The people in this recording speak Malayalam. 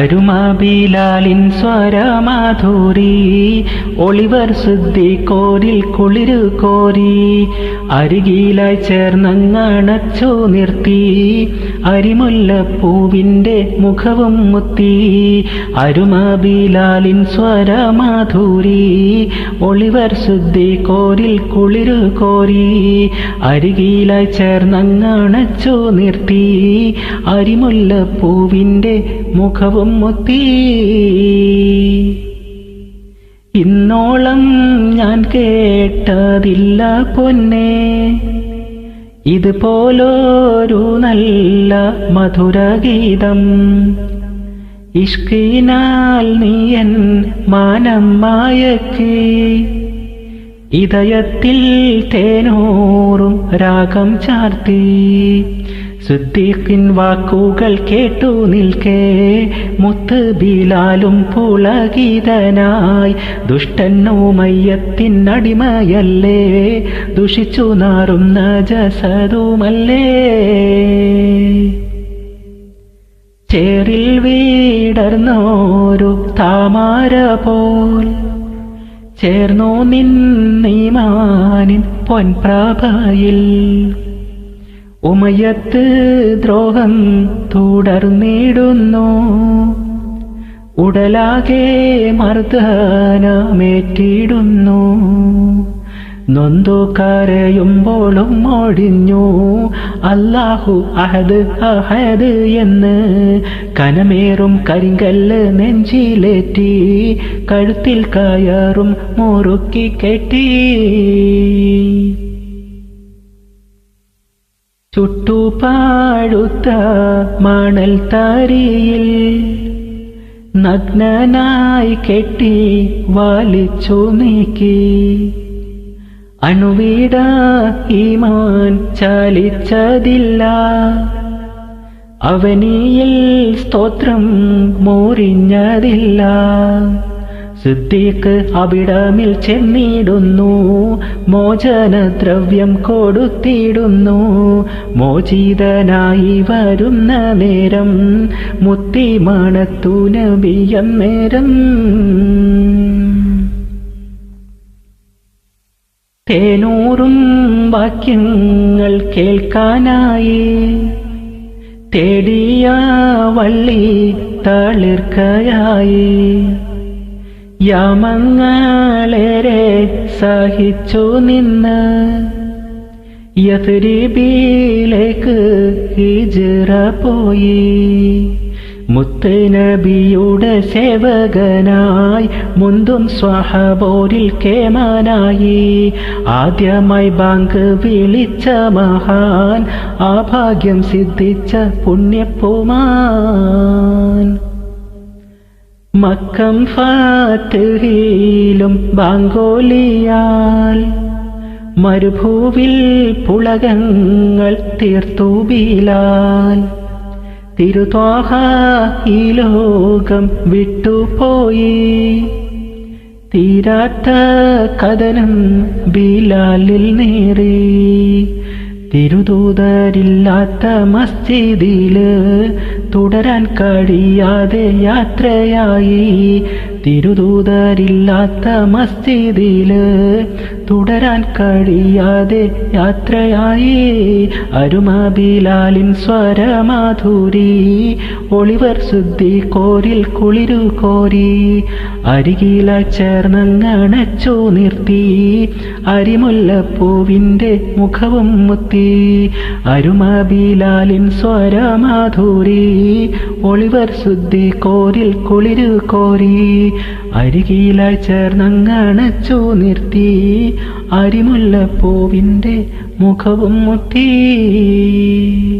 അരുമാബിലാലിൻ സ്വരമാധൂരി ഒളിവർ കോരിൽ കുളിരു കോരി അരികിലായി ചേർന്നങ്ങണച്ചു നിർത്തി അരിമുല്ലപ്പൂവിന്റെ മുഖവും മുത്തി അരുമാബിലാലിൻ സ്വരമാധൂരി ഒളിവർ കോരിൽ കുളിരു കോരി അരികിലായി ചേർന്നങ്ങണച്ചു നിർത്തി അരിമുല്ലപ്പൂവിന്റെ മുഖവും മുത്തി ഇന്നോളം ഞാൻ കേട്ടതില്ല പൊന്നെ. ഇതുപോലൊരു നല്ല മധുരഗീതം ഇഷ്കിനാൽ നീയൻ മാനം മായക്ക് ഇതയത്തിൽ തേനോറും രാഗം ചാർത്തി. സുദ്ദീഖിൻ വാക്കുകൾ കേട്ടു നിൽക്കേ. മുത്ത് ബിലാലും പുളകിതനായി ദുഷ്ടന്നോമയ്യത്തിനടിമയല്ലേ ദുഷിച്ചു നാറുന്ന ജസതുമല്ലേ ചേറിൽ വീടർന്നോരു താമാര പോൽ. ചേർന്നു നിന്നീമാനിൻ പൊൻപ്രാഭയിൽ ഉമയത്ത് ദ്രോഹം തുടർന്നിടുന്നു ഉടലാകെ മർദ്ദനമേറ്റിടുന്നു. നൊന്തു കരയുമ്പോളും ഒഴിഞ്ഞു അല്ലാഹു അഹദ് അഹദ് എന്ന് കനമേറും കരിങ്കല്ല് നെഞ്ചിലേറ്റി. കഴുത്തിൽ കയറും മുറുക്കി കെട്ടി. ചുട്ടുപാടുത്ത മണൽ തരിയിൽ നഗ്നനായി കെട്ടി വലിച്ചു നീക്കി. അണുവീട ഈമാൻ ചലിച്ചതില്ല. അവനിയിൽ സ്തോത്രം മോറിഞ്ഞതില്ല സിദ്ദീഖ് അവിടമിൽ ചെന്നിടുന്നു. മോചനദ്രവ്യം കൊടുത്തിടുന്നു. മോചിതനായി വരുന്ന നേരം മുത്തിമണത്തു നബിയം നേരം തേനൂറും വാക്യങ്ങൾ കേൾക്കാനായി തേടിയ വള്ളി തളിർക്കയായി. യാമങ്ങളേറെ സഹിച്ചു നിന്ന് യഥരീബിയിലേക്ക് ഹിജറ പോയി. മുത്തനബിയുടെ സേവകനായി മുന്തും സ്വഹബോരിൽ കേമാനായി. ആദ്യമായി ബാങ്ക് വിളിച്ച മഹാൻ ആ ഭാഗ്യം സിദ്ധിച്ച പുണ്യപ്പുമാൻ. മക്കം ഫാത്തിലും ബാങ്കോലിയാൽ മരുഭൂവിൽ പുളകങ്ങൾ തീർത്തു ബീലാൽ. തിരുത്വാഹ ഈ ലോകം വിട്ടുപോയി. തീരാത്ത കഥനം ബിലാലിൽ നേറി. തിരുതൂതരില്ലാത്ത മസ്ജിദിൽ തുടരാൻ കഴിയാതെ യാത്രയായി. തിരുദൂതരില്ലാത്ത മസ്ജിദിൽ തുടരാൻ കഴിയാതെ യാത്രയായി. അരുമബിലാലിൻ സ്വരമാധുരി ഒളിവർ ശുദ്ധി കോരിൽ കുളിരു കോരി. അരികില ചേർന്നങ്ങണച്ചു നിർത്തി. അരിമുല്ലപ്പൂവിന്റെ മുഖവും മുത്തി. അരുമബിലാലിൻ സ്വരമാധൂരി. ഒളിവർ ശുദ്ധി കോരിൽ കുളിരു കോരി. അരികില ചേർന്നങ്ങണച്ചു നിർത്തി. അരിമുല്ലപ്പൂവിന്റെ മുഖവും മുത്തി.